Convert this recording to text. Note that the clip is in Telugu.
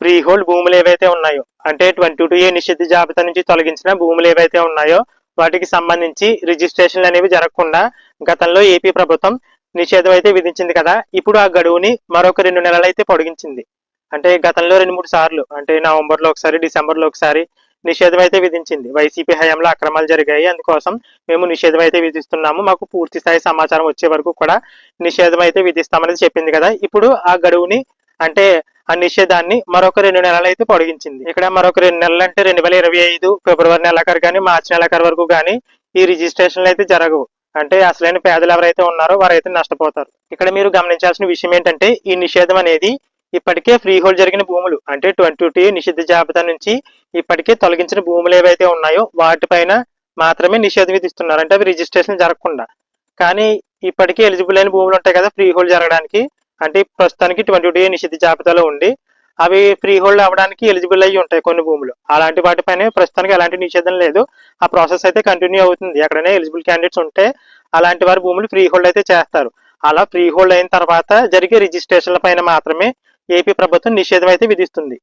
ప్రీ హోల్డ్ భూములు ఏవైతే ఉన్నాయో అంటే ట్వంటీ టూ ఏ నిషిద్ధ జాబితా నుంచి తొలగించిన భూములు ఏవైతే ఉన్నాయో వాటికి సంబంధించి రిజిస్ట్రేషన్లు అనేవి జరగకుండా గతంలో ఏపీ ప్రభుత్వం నిషేధం అయితే విధించింది కదా. ఇప్పుడు ఆ గడువుని మరొక రెండు నెలలు అయితే పొడిగించింది. అంటే గతంలో రెండు మూడు సార్లు అంటే నవంబర్లో ఒకసారి డిసెంబర్లో ఒకసారి నిషేధం అయితే విధించింది. వైసీపీ హయాంలో అక్రమాలు జరిగాయి. అందుకోసం మేము నిషేధం అయితే విధిస్తున్నాము. మాకు పూర్తి స్థాయి సమాచారం వచ్చే వరకు కూడా నిషేధం అయితే విధిస్తామనేది చెప్పింది కదా. ఇప్పుడు ఆ గడువుని అంటే ఆ నిషేధాన్ని మరొక రెండు నెలలు అయితే పొడిగించింది. ఇక్కడ మరొక రెండు నెలలు అంటే రెండు వేల ఇరవై ఐదు ఫిబ్రవరి నెలకరు కానీ మార్చి నెలకరు వరకు కానీ ఈ రిజిస్ట్రేషన్లు అయితే జరగవు. అంటే అసలైన పేదలు ఎవరైతే ఉన్నారో వారైతే నష్టపోతారు. ఇక్కడ మీరు గమనించాల్సిన విషయం ఏంటంటే ఈ నిషేధం అనేది ఇప్పటికే ఫ్రీ హోల్డ్ జరిగిన భూములు అంటే ట్వంటీ టూ నిషిద్ధ జాబితా నుంచి ఇప్పటికే తొలగించిన భూములు ఏవైతే ఉన్నాయో వాటిపైన మాత్రమే నిషేధం విధిస్తున్నారు. అంటే అవి రిజిస్ట్రేషన్ జరగకుండా. కానీ ఇప్పటికే ఎలిజిబుల్ అయిన భూములు ఉంటాయి కదా ఫ్రీ హోల్డ్ జరగడానికి. అంటే ప్రస్తుతానికి ట్వంటీ డే నిషిద్ధ జాబితాలో ఉండి అవి ఫ్రీ హోల్డ్ అవ్వడానికి ఎలిజిబుల్ అయ్యి ఉంటాయి కొన్ని భూములు. అలాంటి వాటిపైన ప్రస్తుతానికి ఎలాంటి నిషేధం లేదు. ఆ ప్రాసెస్ అయితే కంటిన్యూ అవుతుంది. ఎక్కడైనా ఎలిజిబుల్ క్యాండిడేట్స్ ఉంటే అలాంటి వారి భూములు ఫ్రీ హోల్డ్ అయితే చేస్తారు. అలా ఫ్రీ హోల్డ్ అయిన తర్వాత జరిగే రిజిస్ట్రేషన్ల పైన మాత్రమే ఏపీ ప్రభుత్వం నిషేధం అయితే విధిస్తుంది.